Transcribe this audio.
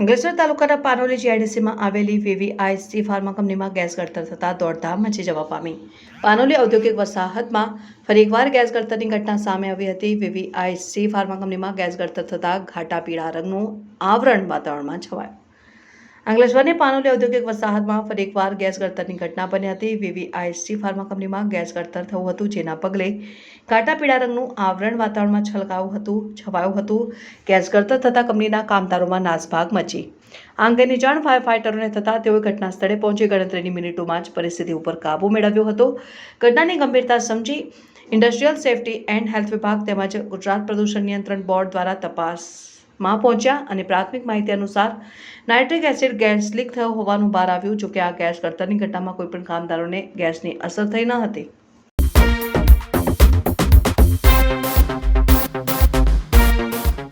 અંકલેશ્વર તાલુકાના પાનોલી જીઆઈડીસીમાં આવેલી વીવીઆઈસી ફાર્મા કંપનીમાં ગેસ ગળતર થતાં દોડધામ મચી જવા પામી. પાનોલી ઔદ્યોગિક વસાહતમાં ફરી એકવાર ગેસ ગળતરની ઘટના સામે આવી હતી. વીવીઆઈસી ફાર્મા કંપનીમાં ગેસ ગળતર થતાં ઘાટા પીળા રંગનું આવરણ વાતાવરણમાં છવાયું. અંકલેશ્વરની પાનોલી ઔદ્યોગિક વસાહતમાં ફરી એકવાર ગેસ ગળતરની ઘટના બની હતી. વીવીઆઈસી ફાર્મા કંપનીમાં ગેસ ગળતર થયું હતું, જેના પગલે ઘાટા પીળા રંગનું આવરણ વાતાવરણમાં છલકાયું હતું, છવાયું હતું. ગેસ ગળતર થતાં કંપનીના કામદારોમાં નાસભાગ મચી. આ અંગેની જાણ ફાયર ફાઇટરોને થતાં તેઓએ ઘટના સ્થળે પહોંચી ગણતરીની મિનિટોમાં જ પરિસ્થિતિ ઉપર કાબૂ મેળવ્યો હતો. ઘટનાની ગંભીરતા સમજી ઇન્ડસ્ટ્રીયલ સેફટી એન્ડ હેલ્થ વિભાગ તેમજ ગુજરાત પ્રદૂષણ નિયંત્રણ બોર્ડ દ્વારા તપાસમાં પહોંચ્યા અને પ્રાથમિક માહિતી અનુસાર નાઇટ્રિક એસિડ ગેસ લીક થયો હોવાનું બહાર આવ્યું જોકે આ ગેસ ગળતરની ઘટનામાં કોઈપણ કામદારોને ગેસની અસર થઈ ન હતી.